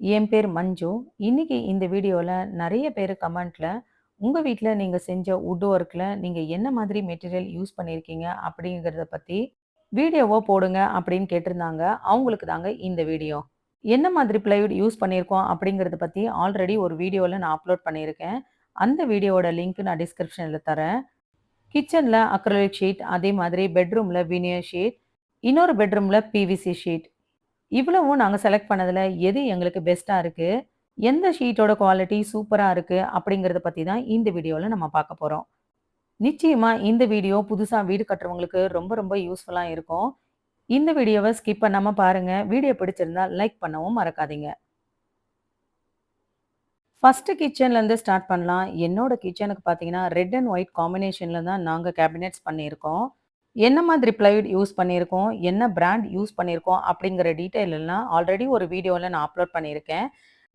என் பேர் மஞ்சு. இன்னைக்கு இந்த வீடியோவில் நிறைய பேர் கமெண்ட்ல, உங்கள் வீட்டில் நீங்கள் செஞ்ச உட் ஒர்க்கில் நீங்கள் என்ன மாதிரி மெட்டீரியல் யூஸ் பண்ணியிருக்கீங்க அப்படிங்கிறத பற்றி வீடியோவோ போடுங்க அப்படின்னு கேட்டிருந்தாங்க. அவங்களுக்கு தாங்க இந்த வீடியோ. என்ன மாதிரி பிளைவுட் யூஸ் பண்ணியிருக்கோம் அப்படிங்கிறத பற்றி ஆல்ரெடி ஒரு வீடியோவில் நான் அப்லோட் பண்ணியிருக்கேன். அந்த வீடியோவோட லிங்க் நான் டிஸ்கிரிப்ஷனில் தரேன். கிச்சனில் அக்ரலிக் ஷீட், அதே மாதிரி பெட்ரூமில் வினியர் ஷீட், இன்னொரு பெட்ரூமில் பிவிசி ஷீட். இவ்வளவும் நாங்கள் செலக்ட் பண்ணதில் எது எங்களுக்கு பெஸ்ட்டாக இருக்குது எந்த ஷீட்டோட குவாலிட்டி சூப்பராக இருக்குது அப்படிங்கிறத பற்றி தான் இந்த வீடியோவில் நம்ம பார்க்க போகிறோம் நிச்சயமாக இந்த வீடியோ புதுசாக வீடு கட்டுறவங்களுக்கு ரொம்ப ரொம்ப யூஸ்ஃபுல்லாக இருக்கும். இந்த வீடியோவை ஸ்கிப் பண்ணாமல் பாருங்கள் வீடியோ பிடிச்சிருந்தா லைக் பண்ணவும் மறக்காதீங்க. ஃபஸ்ட்டு கிச்சன்லேருந்து ஸ்டார்ட் பண்ணலாம். என்னோட கிச்சனுக்கு பார்த்தீங்கன்னா, ரெட் அண்ட் ஒயிட் காம்பினேஷனில் தான் நாங்கள் கேபினெட்ஸ் பண்ணியிருக்கோம். என்ன மாதிரி ப்ளைவுட் யூஸ் பண்ணியிருக்கோம், என்ன பிராண்ட் யூஸ் பண்ணியிருக்கோம்? அப்படிங்கிற டீட்டெயில் எல்லாம் ஆல்ரெடி ஒரு வீடியோவில் நான் அப்லோட் பண்ணியிருக்கேன்.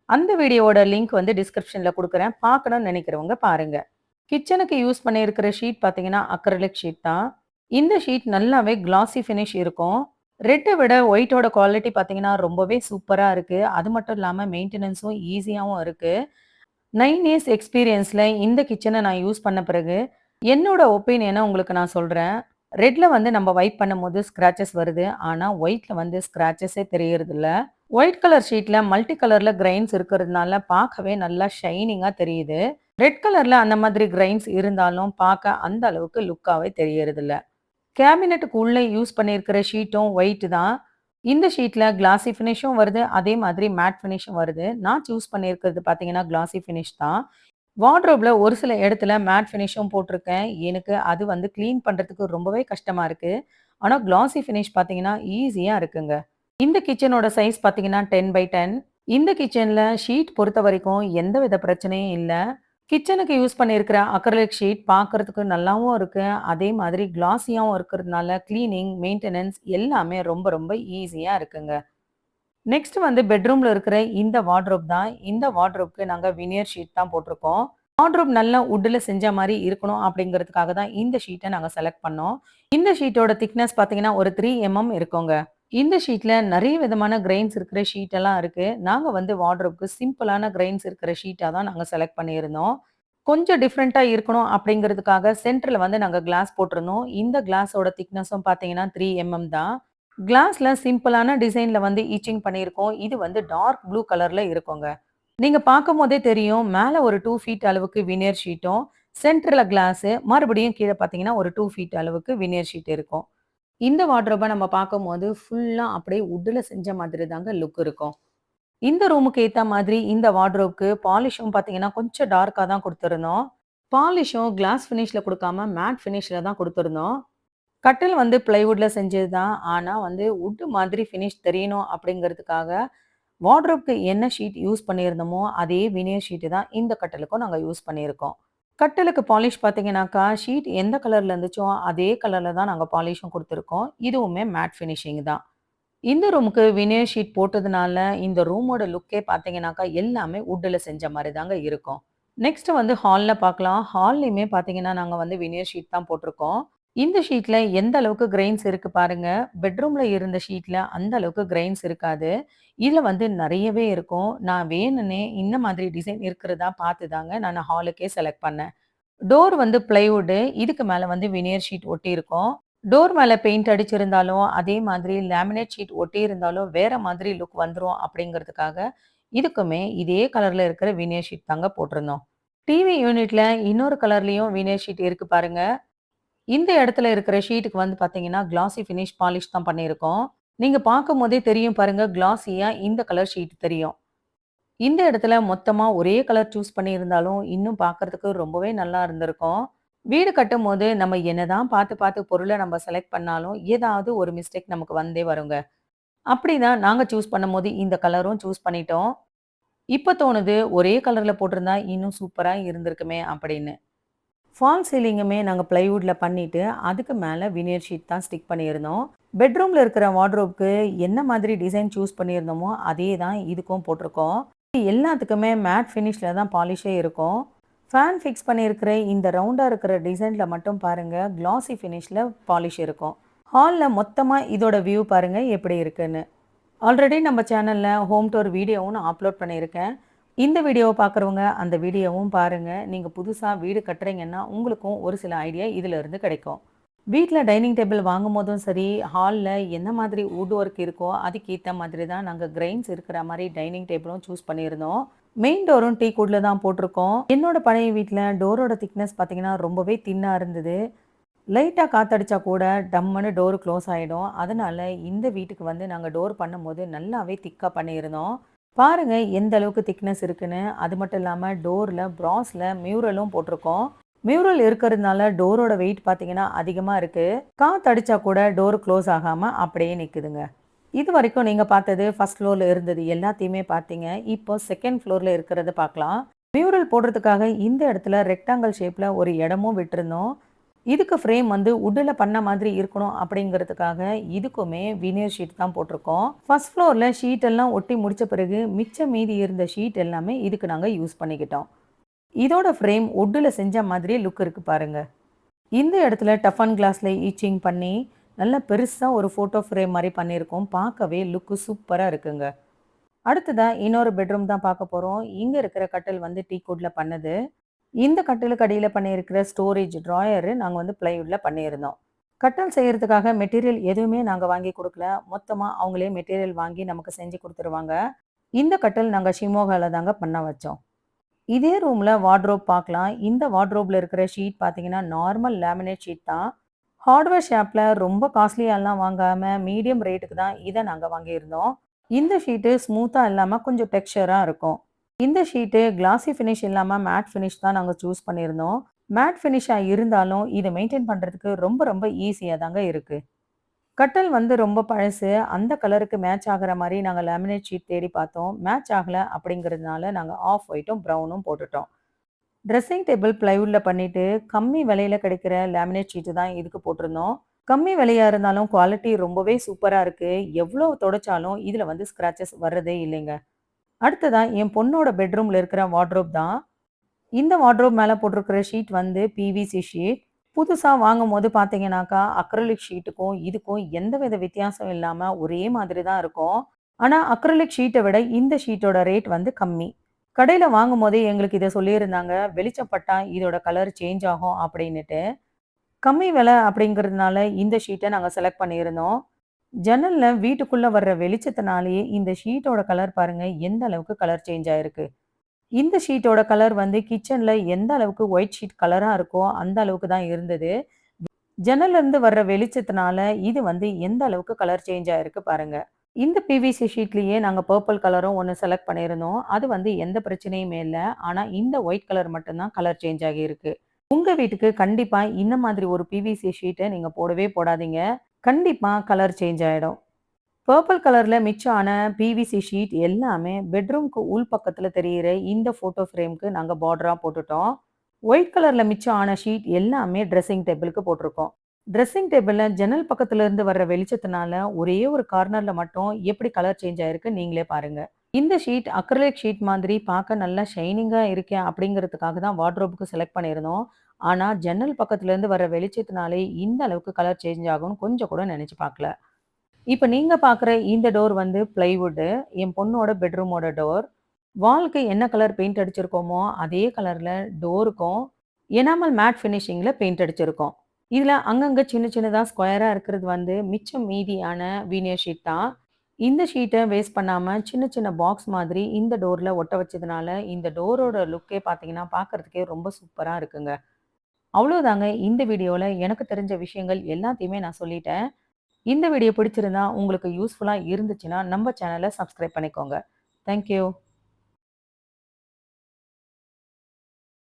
அந்த வீடியோவோட லிங்க் வந்து டிஸ்கிரிப்ஷனில் கொடுக்குறேன். பார்க்கணும்னு நினைக்கிறவங்க பாருங்கள் கிச்சனுக்கு யூஸ் பண்ணியிருக்கிற ஷீட் பார்த்தீங்கன்னா, அக்ரலிக் ஷீட் தான். இந்த ஷீட் நல்லாவே கிளாசி ஃபினிஷ் இருக்கும். ரெட்டை விட ஒயிட்டோட குவாலிட்டி பார்த்தீங்கன்னா, ரொம்பவே சூப்பராக இருக்குது அது மட்டும் இல்லாமல் மெயின்டெனன்ஸும் ஈஸியாகவும் இருக்குது நைன் இயர்ஸ் எக்ஸ்பீரியன்ஸில் இந்த கிச்சனை நான் யூஸ் பண்ண பிறகு, என்னோட ஒப்பீனியனை உங்களுக்கு நான் சொல்கிறேன் ரெட்ல வந்து நம்ம வைப் பண்ணும்போது ஸ்க்ராச்சஸ் வருது. ஆனால் ஒயிட்ல வந்து ஸ்க்ராச்சஸே தெரியறதில்ல. ஒயிட் கலர் ஷீட்ல மல்டி கலர்ல கிரைன்ஸ் இருக்கிறதுனால பார்க்கவே நல்லா ஷைனிங்காக தெரியுது. ரெட் கலர்ல அந்த மாதிரி கிரைன்ஸ் இருந்தாலும் பார்க்க அந்த அளவுக்கு லுக்காகவே தெரியறதில்ல. கேபினெட்டுக்கு உள்ளே யூஸ் பண்ணியிருக்கிற ஷீட்டும் ஒயிட் தான். இந்த ஷீட்ல கிளாசி ஃபினிஷும் வருது. அதே மாதிரி மேட் ஃபினிஷும் வருது. நான் சூஸ் பண்ணியிருக்கிறது பார்த்தீங்கன்னா, கிளாசி ஃபினிஷ் தான். வார்ட்ரோப்பில் ஒரு சில இடத்துல மேட் ஃபினிஷும் போட்டிருக்கேன். எனக்கு அது வந்து க்ளீன் பண்ணுறதுக்கு ரொம்பவே கஷ்டமாக இருக்குது ஆனால் கிளாசி ஃபினிஷ் பார்த்தீங்கன்னா, ஈஸியாக இருக்குங்க. இந்த கிச்சனோட சைஸ் பார்த்தீங்கன்னா 10/10. இந்த கிச்சனில் ஷீட் பொறுத்த வரைக்கும் எந்த வித பிரச்சனையும் இல்லை கிச்சனுக்கு யூஸ் பண்ணியிருக்கிற அக்ரலிக் ஷீட் பார்க்கறதுக்கு நல்லாவும் இருக்குது அதே மாதிரி கிளாஸியாகவும் இருக்கிறதுனால க்ளீனிங் மெயின்டெனன்ஸ் எல்லாமே ரொம்ப ரொம்ப ஈஸியாக இருக்குங்க. நெக்ஸ்ட் வந்து பெட்ரூம்ல இருக்கிற இந்த வார்ட்ரோப் தான். இந்த வார்ட்ரோப்க்கு நாங்க வினியர் ஷீட் தான் போட்டிருக்கோம். வார்ட்ரோப் நல்லா உட்டில் செஞ்ச மாதிரி இருக்கணும் அப்படிங்கிறதுக்காக தான் இந்த ஷீட்டை நாங்க செலக்ட் பண்ணோம். இந்த ஷீட்டோட திக்னஸ் பார்த்தீங்கன்னா, ஒரு த்ரீ எம்.எம் இருக்குங்க. இந்த ஷீட்ல நிறைய விதமான கிரெயின்ஸ் இருக்கிற ஷீட் எல்லாம் இருக்கு. நாங்க வந்து வார்ட்ரோப்க்கு சிம்பிளான கிரெயின்ஸ் இருக்கிற ஷீட்டா தான் நாங்க செலக்ட் பண்ணியிருந்தோம். கொஞ்சம் டிஃப்ரெண்ட்டாக இருக்கணும் அப்படிங்கிறதுக்காக சென்டர்ல வந்து நாங்க கிளாஸ் போட்டிருந்தோம். இந்த கிளாஸோட திக்னஸும் பார்த்தீங்கன்னா, த்ரீ எம்.எம் தான். கிளாஸ்ல சிம்பிளான டிசைன்ல வந்து ஈச்சிங் பண்ணியிருக்கோம். இது வந்து டார்க் ப்ளூ கலர்ல இருக்குங்க. நீங்க பார்க்கும்போதே தெரியும். மேல ஒரு டூ ஃபீட் அளவுக்கு வினியர் ஷீட்டும், சென்டர்ல கிளாஸு, மறுபடியும் கீழே பார்த்தீங்கன்னா, ஒரு டூ ஃபீட் அளவுக்கு வினியர் ஷீட் இருக்கும். இந்த வார்ட்ரோப நம்ம பார்க்கும்போது ஃபுல்லா அப்படியே வுட்ல செஞ்ச மாதிரி தாங்க லுக் இருக்கும். இந்த ரூமுக்கு ஏற்ற மாதிரி இந்த வார்ட்ரோப்க்கு பாலிஷும் பார்த்தீங்கன்னா, கொஞ்சம் டார்க்கா தான் கொடுத்துருந்தோம் பாலிஷும் கிளாஸ் ஃபினிஷில் கொடுக்காம மேட் ஃபினிஷில் தான் கொடுத்துருந்தோம் கட்டில் வந்து பிளைவுட்ல செஞ்சது தான். ஆனால் வந்து உட்டு மாதிரி ஃபினிஷ் தெரியணும் அப்படிங்கிறதுக்காக, வார்ட்ரோப்க்கு என்ன ஷீட் யூஸ் பண்ணியிருந்தோமோ, அதே வினியர் ஷீட்டு தான் இந்த கட்டிலுக்கும் நாங்கள் யூஸ் பண்ணியிருக்கோம். கட்டிலுக்கு பாலிஷ் பார்த்தீங்கன்னாக்கா, ஷீட் எந்த கலரில் இருந்துச்சோ, அதே கலரில் தான் நாங்கள் பாலிஷும் கொடுத்துருக்கோம் இதுவுமே மேட் ஃபினிஷிங் தான். இந்த ரூமுக்கு வினியர் ஷீட் போட்டதுனால, இந்த ரூமோட லுக்கே பார்த்தீங்கன்னாக்கா, எல்லாமே உட்டில் செஞ்ச மாதிரி தாங்க இருக்கும். நெக்ஸ்ட் வந்து ஹாலில் பார்க்கலாம். ஹால்லையுமே பார்த்தீங்கன்னா, நாங்கள் வந்து வினியர் ஷீட் தான் போட்டிருக்கோம். இந்த ஷீட்ல எந்த அளவுக்கு கிரெயின்ஸ் இருக்கு பாருங்க. பெட்ரூம்ல இருந்த ஷீட்ல அந்த அளவுக்கு கிரெயின்ஸ் இருக்காது. இதுல வந்து நிறையவே இருக்கும். நான் வேணும்னே இந்த மாதிரி டிசைன் இருக்கிறதா பார்த்து தாங்க நான் ஹாலுக்கே செலக்ட் பண்ணேன். டோர் வந்து பிளைவுட். இதுக்கு மேல வந்து வினியர் ஷீட் ஒட்டியிருக்கும். டோர் மேல பெயிண்ட் அடிச்சிருந்தாலும், அதே மாதிரி லேமினேட் ஷீட் ஒட்டி இருந்தாலும் வேற மாதிரி லுக் வந்துரும் அப்படிங்கிறதுக்காக, இதுக்குமே இதே கலர்ல இருக்கிற வினியர் ஷீட் தாங்க போட்டிருந்தோம். டிவி யூனிட்ல இன்னொரு கலர்லயும் வினியர் ஷீட் இருக்கு பாருங்க. இந்த இடத்துல இருக்கிற ஷீட்டுக்கு வந்து பார்த்தீங்கன்னா, கிளாசி ஃபினிஷ் பாலிஷ் தான் பண்ணியிருக்கோம். நீங்க பார்க்கும்போதே தெரியும் பாருங்கள் கிளாஸியாக இந்த கலர் ஷீட் தெரியும். இந்த இடத்துல மொத்தமாக ஒரே கலர் சூஸ் பண்ணியிருந்தாலும், இன்னும் பார்க்கறதுக்கு ரொம்பவே நல்லா இருந்திருக்கும். வீடு கட்டும்போது நம்ம என்னதான் பார்த்து பார்த்து பொருளை நம்ம செலக்ட் பண்ணாலும், ஏதாவது ஒரு மிஸ்டேக் நமக்கு வந்தே வருங்க. அப்படிதான் நாங்கள் சூஸ் பண்ணும்போது இந்த கலரும் சூஸ் பண்ணிட்டோம். இப்போ தோணுது, ஒரே கலரில் போட்டிருந்தா இன்னும் சூப்பராக இருந்திருக்குமே அப்படின்னு. ஃபால் சீலிங்குமே நாங்கள் ப்ளைவுட்டில் பண்ணிவிட்டு அதுக்கு மேலே வினியர் ஷீட் தான் ஸ்டிக் பண்ணியிருந்தோம். பெட்ரூமில் இருக்கிற வார்ட்ரோப்க்கு என்ன மாதிரி டிசைன் சூஸ் பண்ணியிருந்தோமோ, அதே தான் இதுக்கும் போட்டிருக்கோம். எல்லாத்துக்குமே மேட் ஃபினிஷில் தான் பாலிஷே இருக்கும். ஃபேன் ஃபிக்ஸ் பண்ணியிருக்கிற இந்த ரவுண்டாக இருக்கிற டிசைனில் மட்டும் பாருங்கள் கிளாசி ஃபினிஷில் பாலிஷ் இருக்கும். ஹாலில் மொத்தமாக இதோட வியூ பாருங்கள் எப்படி இருக்குன்னு. ஆல்ரெடி நம்ம சேனலில் ஹோம் டோர் வீடியோவும் நான் அப்லோட் பண்ணியிருக்கேன். இந்த வீடியோவை பார்க்குறவங்க அந்த வீடியோவும் பாருங்கள் நீங்கள் புதுசாக வீடு கட்டுறீங்கன்னா, உங்களுக்கும் ஒரு சில ஐடியா இதிலிருந்து கிடைக்கும். வீட்டில் டைனிங் டேபிள் வாங்கும்போதும் சரி, ஹாலில் என்ன மாதிரி வுட் ஒர்க் இருக்கோ, அதுக்கேற்ற மாதிரி தான் நாங்கள் கிரெயின்ஸ் இருக்கிற மாதிரி டைனிங் டேபிளும் சூஸ் பண்ணியிருந்தோம். மெயின் டோரும் டீ வுட்ல தான் போட்டிருக்கோம். என்னோட பழைய வீட்டில் டோரோட திக்னஸ் பார்த்தீங்கன்னா, ரொம்பவே தின்னாக இருந்தது. லைட்டாக காத்தடிச்சா கூட டம்முன்னு டோர் க்ளோஸ் ஆகிடும் அதனால் இந்த வீட்டுக்கு வந்து நாங்கள் டோர் பண்ணும்போது நல்லாவே திக்காக பண்ணியிருந்தோம். பாருங்க எந்த அளவுக்கு திக்னஸ் இருக்குன்னு. அது மட்டும் இல்லாமல் டோரில் ப்ராஸில் மியூரலும் போட்டிருக்கோம். மியூரல் இருக்கிறதுனால டோரோட வெயிட் பார்த்தீங்கன்னா அதிகமாக இருக்குது காற்று அடித்தா கூட டோர் க்ளோஸ் ஆகாமல் அப்படியே நிற்கிதுங்க இது வரைக்கும் நீங்கள் பார்த்தது ஃபர்ஸ்ட் ஃப்ளோரில் இருந்தது எல்லாத்தையுமே பார்த்தீங்க. இப்போ செகண்ட் ஃப்ளோரில் இருக்கிறத பார்க்கலாம். மியூரல் போடுறதுக்காக இந்த இடத்துல ரெக்டாங்கிள் ஷேப்பில் ஒரு இடமும் விட்டிருந்தோம். இதுக்கு ஃப்ரேம் வந்து உட்டில் பண்ண மாதிரி இருக்கணும் அப்படிங்கிறதுக்காக இதுக்குமே வினியர் ஷீட் தான் போட்டிருக்கோம். ஃபர்ஸ்ட் ஃப்ளோரில் ஷீட் எல்லாம் ஒட்டி முடித்த பிறகு மிச்சம் மீதி இருந்த ஷீட் எல்லாமே இதுக்கு நாங்கள் யூஸ் பண்ணிக்கிட்டோம். இதோட ஃப்ரேம் உட்டில் செஞ்ச மாதிரியே லுக் இருக்குது பாருங்கள் இந்த இடத்துல டஃபன் கிளாஸில் ஈச்சிங் பண்ணி நல்ல பெருசாக ஒரு ஃபோட்டோ ஃப்ரேம் மாதிரி பண்ணியிருக்கோம். பார்க்கவே லுக்கு சூப்பராக இருக்குங்க. அடுத்ததாக இன்னொரு பெட்ரூம் தான் பார்க்க போகிறோம் இங்கே இருக்கிற கட்டில் வந்து டீ கோட்டில் பண்ணது. இந்த கட்டிலுக்கு அடியில் பண்ணியிருக்கிற ஸ்டோரேஜ் ட்ராயரு நாங்கள் வந்து பிளைவுட்ல பண்ணியிருந்தோம். கட்டில் செய்கிறதுக்காக மெட்டீரியல் எதுவுமே நாங்கள் வாங்கி கொடுக்கல மொத்தமாக அவங்களே மெட்டீரியல் வாங்கி நமக்கு செஞ்சு கொடுத்துருவாங்க இந்த கட்டில் நாங்கள் ஷிமோகாவில் தாங்க பண்ண வச்சோம். இதே ரூமில் வார்ட்ரோப் பார்க்கலாம். இந்த வார்ட்ரோப்பில் இருக்கிற ஷீட் பார்த்தீங்கன்னா, நார்மல் லேமினேட் ஷீட் தான். ஹார்ட்வேர் ஷாப்பில் ரொம்ப காஸ்ட்லியாலாம் வாங்காமல் மீடியம் ரேட்டுக்கு தான் இதை நாங்கள் வாங்கியிருந்தோம். இந்த ஷீட்டு ஸ்மூத்தாக இல்லாமல் கொஞ்சம் டெக்ஸ்சராக இருக்கும். இந்த ஷீட்டு கிளாஸி ஃபினிஷ் இல்லாமல் மேட் ஃபினிஷ் தான் நாங்கள் சூஸ் பண்ணியிருந்தோம். மேட் ஃபினிஷாக இருந்தாலும் இது மெயின்டைன் பண்ணுறதுக்கு ரொம்ப ரொம்ப ஈஸியாக தாங்க இருக்குது கட்டில் வந்து ரொம்ப பழசு. அந்த கலருக்கு மேட்ச் ஆகிற மாதிரி நாங்கள் லேமினேட் ஷீட் தேடி பார்த்தோம். மேட்ச் ஆகலை அப்படிங்கிறதுனால நாங்கள் ஆஃப் ஒயிட்டும், ப்ரௌனும் போட்டுட்டோம். ட்ரெஸ்ஸிங் டேபிள் ப்ளைவுட்டில் பண்ணிட்டு கம்மி விலையில் கிடைக்கிற லேமினேட் ஷீட் தான் இதுக்கு போட்டிருந்தோம். கம்மி விலையாக இருந்தாலும் குவாலிட்டி ரொம்பவே சூப்பராக இருக்குது எவ்வளோ தொடச்சாலும் இதில் வந்து ஸ்க்ராச்சஸ் வர்றதே இல்லைங்க. அடுத்ததா என் பொண்ணோட பெட்ரூம்ல இருக்கிற வார்ட்ரோப் தான். இந்த வார்ட்ரோப் மேலே போட்டிருக்கிற ஷீட் வந்து பிவிசி ஷீட். புதுசா வாங்கும்போது பார்த்தீங்கன்னாக்கா, அக்ரலிக் ஷீட்டுக்கும் இதுக்கும் எந்த வித வித்தியாசம் இல்லாமல் ஒரே மாதிரி தான் இருக்கும். ஆனால் அக்ரலிக் ஷீட்டை விட இந்த ஷீட்டோட ரேட் வந்து கம்மி. கடையில வாங்கும்போதே எங்களுக்கு இதை சொல்லியிருந்தாங்க. வெளிச்சப்பட்டா இதோட கலர் சேஞ்ச் ஆகும் அப்படின்னுட்டு. கம்மி விலை அப்படிங்கிறதுனால இந்த ஷீட்டை நாங்கள் செலக்ட் பண்ணியிருந்தோம். ஜன்னல்ல வீட்டுக்குள்ள வர்ற வெளிச்சத்தினாலேயே இந்த ஷீட்டோட கலர் பாருங்க எந்த அளவுக்கு கலர் சேஞ்ச் ஆயிருக்கு. இந்த ஷீட்டோட கலர் வந்து கிச்சன்ல எந்த அளவுக்கு ஒயிட் ஷீட் கலரா இருக்கோ, அந்த அளவுக்கு தான் இருந்தது. ஜன்னல்ல இருந்து வர்ற வெளிச்சத்தினால இது வந்து எந்த அளவுக்கு கலர் சேஞ்ச் ஆயிருக்கு பாருங்க. இந்த பிவிசி ஷீட்லயே நாங்க பர்பிள் கலரும் ஒன்று செலக்ட் பண்ணியிருந்தோம். அது வந்து எந்த பிரச்சனையுமே இல்லை ஆனா இந்த ஒயிட் கலர் மட்டும்தான் கலர் சேஞ்ச் ஆகியிருக்கு. உங்க வீட்டுக்கு கண்டிப்பா இந்த மாதிரி ஒரு பிவிசி ஷீட்டை நீங்க போடவே போடாதீங்க. கண்டிப்பாக கலர் சேஞ்ச் ஆகிடும் பர்பிள் கலரில் மிச்சம் ஆன பிவிசி ஷீட் எல்லாமே பெட்ரூம்க்கு உள் பக்கத்தில் தெரியிற இந்த ஃபோட்டோ ஃப்ரேம்க்கு நாங்கள் பார்டராக போட்டுட்டோம். ஒயிட் கலரில் மிச்சம் ஆன ஷீட் எல்லாமே ட்ரெஸ்ஸிங் டேபிளுக்கு போட்டிருக்கோம். ட்ரெஸ்ஸிங் டேபிளில் ஜன்னல் பக்கத்துல இருந்து வர்ற வெளிச்சத்தினால ஒரே ஒரு கார்னரில் மட்டும் எப்படி கலர் சேஞ்ச் ஆயிருக்கு நீங்களே பாருங்கள் இந்த ஷீட் அக்ரலிக் ஷீட் மாதிரி பார்க்க நல்லா ஷைனிங்காக இருக்கேன் அப்படிங்கிறதுக்காக தான் வார்ட்ரோப்புக்கு செலக்ட் பண்ணியிருந்தோம். ஆனா ஜன்னல் பக்கத்துல இருந்து வெளிச்சத்தினாலே இந்த அளவுக்கு கலர் சேஞ்ச் ஆகும்னு கொஞ்சம் கூட நினைச்சு பார்க்கல. இப்போ நீங்க பார்க்குற இந்த டோர் வந்து பிளைவுட்டு என் பொண்ணோட பெட்ரூமோட டோர். வால்க்கு என்ன கலர் பெயிண்ட் அடிச்சிருக்கோமோ, அதே கலர்ல டோருக்கும் எனாமல் மேட் ஃபினிஷிங்ல பெயிண்ட் அடிச்சிருக்கோம். இதுல அங்கங்க சின்ன சின்னதா ஸ்கொயரா இருக்கிறது வந்து மிச்சம் மீதியான வீனியர் ஷீட் தான். இந்த ஷீட்டை வேஸ்ட் பண்ணாம சின்ன சின்ன பாக்ஸ் மாதிரி இந்த டோர்ல ஒட்ட வச்சதுனால, இந்த டோரோட லுக்கே பார்த்தீங்கன்னா, பார்க்கறதுக்கே ரொம்ப சூப்பரா இருக்குங்க. அவ்வளோதாங்க இந்த வீடியோவில் எனக்கு தெரிஞ்ச விஷயங்கள் எல்லாத்தையுமே நான் சொல்லிட்டேன். இந்த வீடியோ பிடிச்சிருந்தா உங்களுக்கு யூஸ்ஃபுல்லாக இருந்துச்சுன்னா, நம்ம சேனலை சப்ஸ்கிரைப் பண்ணிக்கோங்க. Thank you.